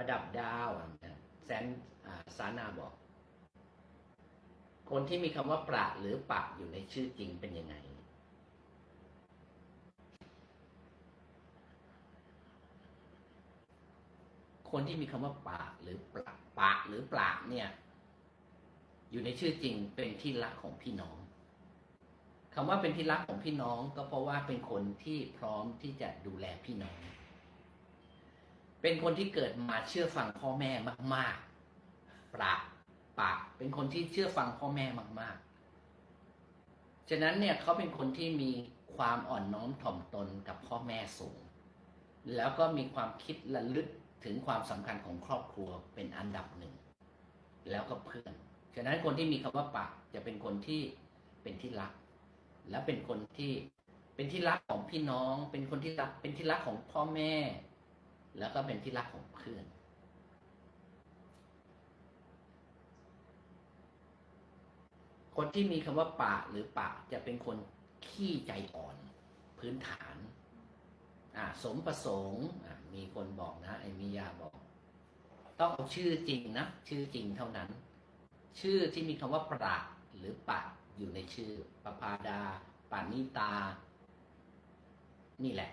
ประดับดาวแสนอ่าสานาบอก คนที่มีคำว่าประหรือปะอยู่ในชื่อจริงเป็นยังไง คนที่มีคำว่าปะหรือปะปะหรือปละเนี่ย อยู่ในชื่อจริงเป็นที่รักของพี่น้องคำว่าเป็นที่รักของพี่น้องก็เพราะว่าเป็นคนที่พร้อมที่จะดูแลพี่น้อง เป็นคนที่เกิดมาเชื่อฟังพ่อแม่มาก ๆ ปราบปากเป็นคนที่เชื่อฟังพ่อแม่มาก ๆ ฉะนั้นเนี่ยเขาเป็นคนที่มีความอ่อนน้อมถ่อมตนกับพ่อแม่สูง แล้วก็มีความคิดระลึกถึงความสำคัญของครอบครัวเป็นอันดับหนึ่ง แล้วก็เพื่อน ฉะนั้นคนที่มีคำว่าปากจะเป็นคนที่เป็นที่รัก และเป็นคนที่เป็นที่รักของพี่น้อง เป็นคนที่รัก เป็นที่รักของพ่อแม่ แล้วก็เป็นที่รักของเพื่อน คนที่มีคำว่าปะหรือปะจะเป็นคนขี้ใจอ่อน พื้นฐาน อ่า สมประสงค์อ่ามีคนบอกนะ ไอมิยาบอก ต้องเอาชื่อจริงนะ ชื่อจริงเท่านั้น ชื่อที่มีคำว่าประหรือปะอยู่ในชื่อประพาดาปานิตา นี่แหละ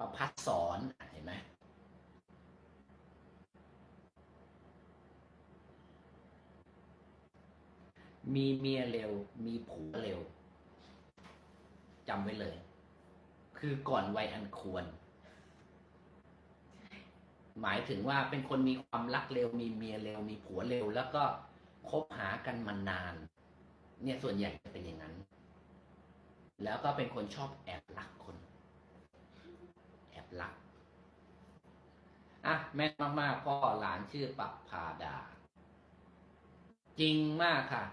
ประพัดสอนเห็นไหมมีเมียเร็ว มีผัวเร็วจำไว้เลย คือก่อนวัยอันควร หมายถึงว่าเป็นคนมีความรักเร็ว มีเมียเร็ว มีผัวเร็ว แล้วก็คบหากันมานาน เนี่ยส่วนใหญ่จะเป็นอย่างนั้น แล้วก็เป็นคนชอบแอบรักคน แอบรัก อะ แม่มากๆพ่อหลานชื่อปับพาดา จริงมากค่ะ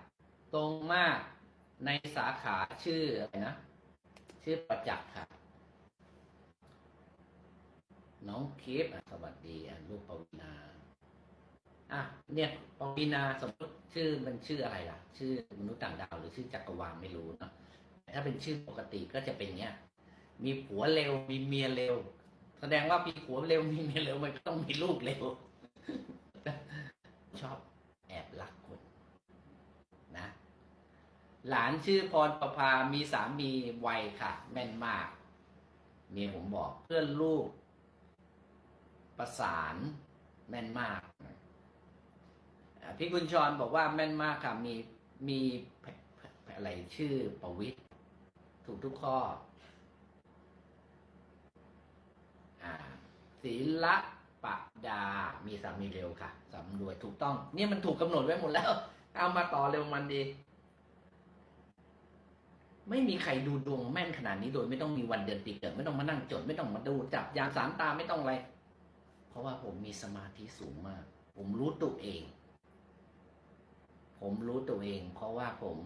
ตรงมากในสาขาชื่ออะไรนะ ชื่อประจักษ์ค่ะ น้องเคฟสวัสดีลูกปวีนาอะเนี่ยปวีนาสมมติชื่อมันชื่ออะไรล่ะ ชื่อมนุษย์ต่างดาวหรือชื่อจักรวาลไม่รู้เนอะถ้าเป็นชื่อปกติก็จะเป็นเนี้ย มีผัวเร็วมีเมียเร็ว แสดงว่ามีผัวเร็วมีเมียเร็วมันก็ต้องมีลูกเร็ว ชอบแอบรักคนนะ หลานชื่อพรประภามีสามีไวค่ะ แม่นมาก เมียผมบอกเพื่อนลูก ประสานแม่นมากพี่กุญชรบอกว่าแม่นมากค่ะ มีมีอะไรชื่อประวิทย์ถูกทุกข้อ อ่า ศีละปะดา มีสามีเร็วค่ะสำรวยถูกต้อง เนี่ยมันถูกกำหนดไว้หมดแล้ว เอามาต่อเร็วมันดี ไม่มีใครดูดวงแม่นขนาดนี้โดยไม่ต้องมีวันเดือนปีเกิด ไม่ต้องมานั่งจด ไม่ต้องมาดูจับยามสามตาไม่ต้องอะไร เพราะว่าผมมีสมาธิสูงมาก ผมรู้ตัวเอง ผมรู้ตัวเอง เพราะว่าผม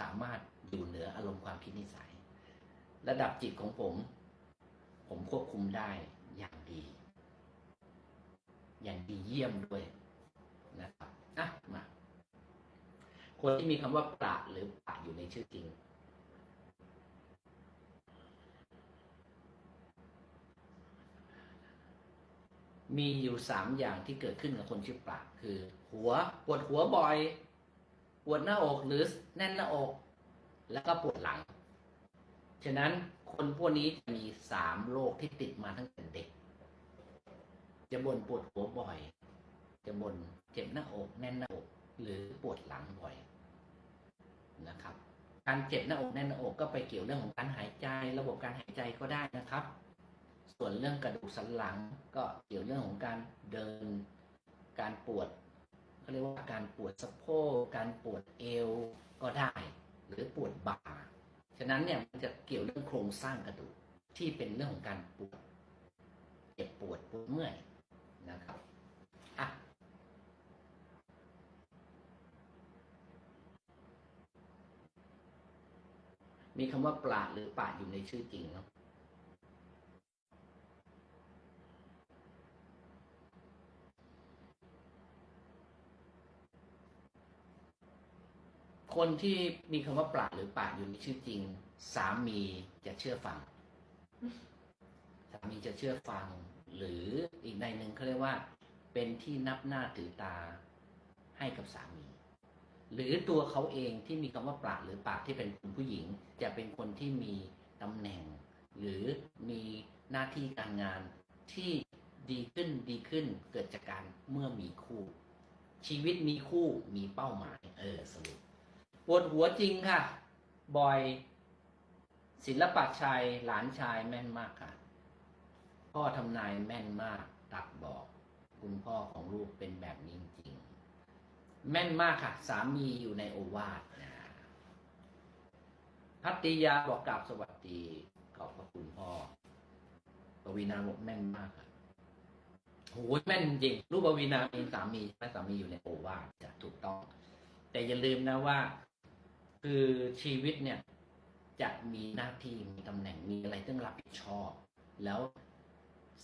สามารถอยู่เหนืออารมณ์ความคิดนิสัย ระดับจิตของผม ผมควบคุมได้ อย่างดี อย่างดีเยี่ยมด้วยนะครับอะมาคนที่มีคำว่าประหรือปะอยู่ในชื่อจริงมีอยู่สามอย่างที่เกิดขึ้นกับคนชื่อปราคือ หัวปวดหัวบ่อยปวดหน้าอกหรือแน่นหน้าอก แล้วก็ปวดหลัง ฉะนั้น คนพวกนี้จะมีสามโรคที่ติดมาตั้งแต่เด็ก จะบ่นปวดหัวบ่อย จะบ่นเจ็บหน้าอกแน่นหน้าอกหรือปวดหลังบ่อยนะครับ การเจ็บหน้าอกแน่นหน้าอกก็ไปเกี่ยวเรื่องของการหายใจ ระบบการหายใจก็ได้นะครับ ส่วนเรื่องกระดูกสันหลังก็เกี่ยวเรื่องของการเดิน การปวดเขาเรียกว่าการปวดสะโพกการปวดเอวก็ได้ หรือปวดบ่า ฉะนั้นเนี่ยมันจะเกี่ยวเรื่องโครงสร้างกระดูกที่เป็นเรื่องของการปวดเจ็บปวดปวดเมื่อยนะครับอะมีคำว่าปลาหรือปะอยู่ในชื่อจริงเนาะ คนที่มีคำว่าปราดหรือปาดอยู่ในชื่อจริง สามีจะเชื่อฟัง สามีจะเชื่อฟัง หรืออีกในหนึ่งเขาเรียกว่า เป็นที่นับหน้าถือตาให้กับสามี หรือตัวเขาเองที่มีคำว่าปราดหรือปากที่เป็นคุณผู้หญิง จะเป็นคนที่มีตำแหน่ง หรือมีหน้าที่การงานที่ดีขึ้นดีขึ้นเกิดจากการเมื่อมีคู่ ชีวิตมีคู่มีเป้าหมาย เออสรุป ปวดหัวจริงค่ะ บอย ศิลปะชัยหลานชายแม่นมากค่ะ พ่อทำนายแม่นมากตักบอก คุณพ่อของลูกเป็นแบบนี้จริง แม่นมากค่ะ สามีอยู่ในโอวาทนะพัตติยาบอกกราบสวัสดี ขอบพระคุณพ่อปวีนาบอกแม่นมากค่ะโอ้ยแม่นจริงลูกปวีนามีสามีใช่ไหมสามีอยู่ในโอวาทจะถูกต้อง แต่อย่าลืมนะว่า คือชีวิตเนี่ยจะมีหน้าที่มีตำแหน่งมีอะไรต้องรับผิดชอบ แล้ว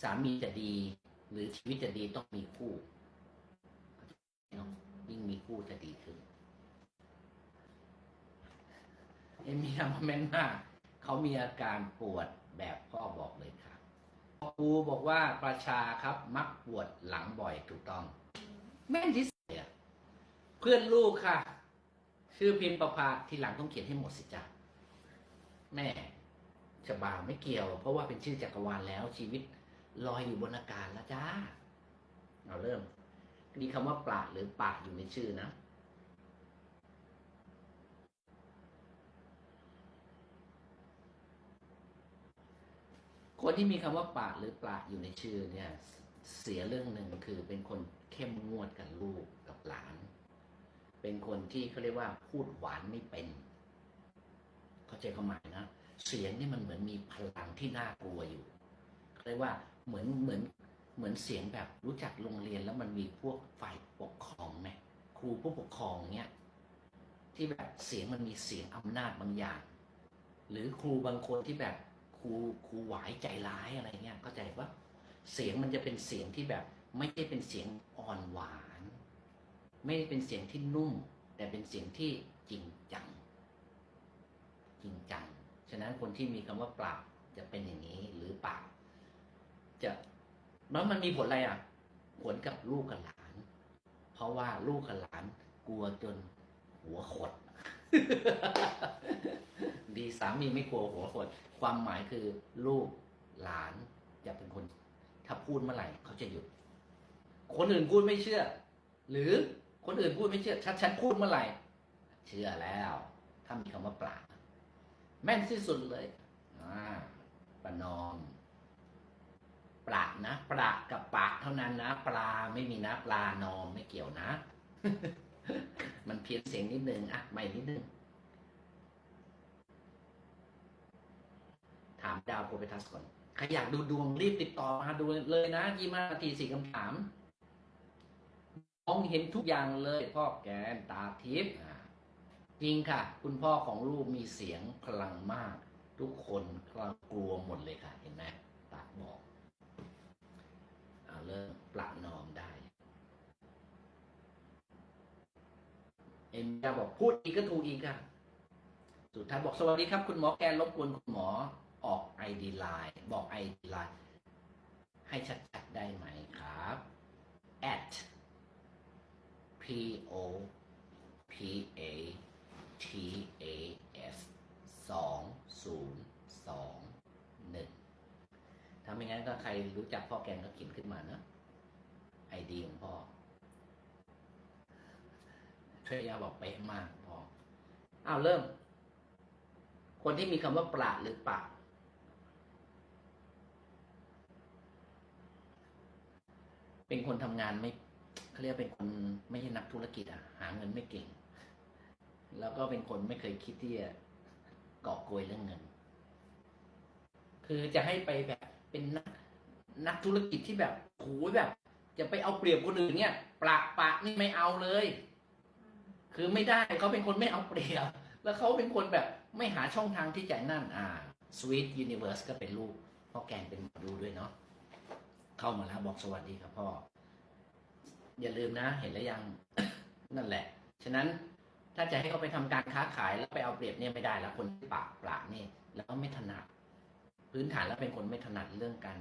สามีจะดี หรือชีวิตจะดีต้องมีคู่เนาะยิ่งมีคู่จะดีขึ้นเอ็มมีคอมเมนต์ว่าเขามีอาการปวดแบบพ่อบอกเลยค่ะครูบอกว่าประชาครับมักปวดหลังบ่อยถูกต้อง แม่นที่สุดเลยอะเพื่อนลูกค่ะ ชื่อพิมพ์ประภาทีหลังต้องเขียนให้หมดสิจ้ะแม่จะบาไม่เกี่ยว เพราะว่าเป็นชื่อจักรวาลแล้วชีวิตลอยอยู่บนอากาศแล้วจ้าเอาเริ่มมีคำว่าปราหรือปากอยู่ในชื่อนะคนที่มีคำว่าปากหรือปลาอยู่ในชื่อเนี่ย เสียเรื่องหนึ่งคือเป็นคนเข้มงวดกับลูกกับหลาน เป็นคนที่เขาเรียกว่าพูดหวานไม่เป็น เข้าใจความหมายนะ เสียงนี่มันเหมือนมีพลังที่น่ากลัวอยู่เรียกว่าเหมือนเหมือนเหมือนเสียงแบบรู้จักโรงเรียนแล้วมันมีพวกฝ่ายปกครองไหมครูผู้ปกครองเนี่ยที่แบบเสียงมันมีเสียงอำนาจบางอย่าง หรือครูบางคนที่แบบครูครูหวายใจร้ายอะไรเงี้ยเข้าใจว่าเสียงมันจะเป็นเสียงที่แบบไม่ใช่เป็นเสียงอ่อนหวาน ไม่ได้เป็นเสียงที่นุ่ม แต่เป็นเสียงที่จริงจัง จริงจัง ฉะนั้นคนที่มีคำว่าปราบจะเป็นอย่างนี้หรือปากจะแล้วมันมีผลอะไรอะ ผลกับลูกกับหลาน เพราะว่าลูกกับหลานกลัวจนหัวขด ดีสามีไม่กลัวหัวขด ความหมายคือลูกหลานจะเป็นคน ถ้าพูดเมื่อไหร่เขาจะหยุด คนอื่นพูดไม่เชื่อ หรือ คนอื่นพูดไม่เชื่อชัดฉันพูดเมื่อไหร่ เชื่อแล้ว ถ้ามีคำว่าปลาแม่นที่สุดเลยอ่าประนอมปลานะปลากับปากเท่านั้นนะ ปลาไม่มีนะ ปลานอมไม่เกี่ยวนะ มันเพี้ยนเสียงนิดนึงอะใหม่นิดนึงถามดาวโปรเปทัสก่อนใครอยากดูดวงรีบติดต่อมาดูเลยนะยี่มานาทีสี่คำถาม องเห็นทุกอย่างเลยพ่อแกนตาทิพย์จริงค่ะ คุณพ่อของลูกมีเสียงพลังมาก ทุกคนกลักลัวหมดเลยค่ะ เห็นไหมตาบอกเอาเริ่มปละนอมได้ เอ็มจะบอกพูดอีกก็ถูกอีกค่ะ สุดท้ายบอกสวัสดีครับ คุณหมอแกนรบกวนคุณหมอออกไอดีไลน์บอกไอดีไลน์ให้ชัดๆได้ไหมครับ at o p a t a s สองศูนย์สองหนึ่งถ้าไม่งั้นก็ใครรู้จักพ่อแกนก็เขียนขึ้นมานะไอดีของพ่อช่วยยาบอกเป๊ะมากพ่ออ้าวเริ่ม คนที่มีคำว่าปราหรือปะเป็นคนทำงานไม่ เขาเรียกเป็นคนไม่ใช่นักธุรกิจอะหาเงินไม่เก่ง แล้วก็เป็นคนไม่เคยคิดที่จะกอบโกยเรื่องเงิน คือจะให้ไปแบบเป็นนักนักธุรกิจที่แบบโหแบบ จะไปเอาเปรียบคนอื่นเนี่ยปะปะนี่ไม่เอาเลย คือไม่ได้เขาเป็นคนไม่เอาเปรียบ แล้วเขาเป็นคนแบบไม่หาช่องทางที่จะนั่นอ่า Sweet Universe ก็เป็นลูกพ่อแกนเป็นหมอดูด้วยเนาะเข้ามาแล้วบอกสวัสดีครับพ่อ อย่าลืมนะ เห็นแล้วยังนั่นแหละ ฉะนั้นถ้าจะให้เขาไปทำการค้าขายแล้วไปเอาเปรียบเนี่ยไม่ได้แล้วคนปากปลานี่แล้วไม่ถนัด พื้นฐานแล้วเป็นคนไม่ถนัดเรื่องการ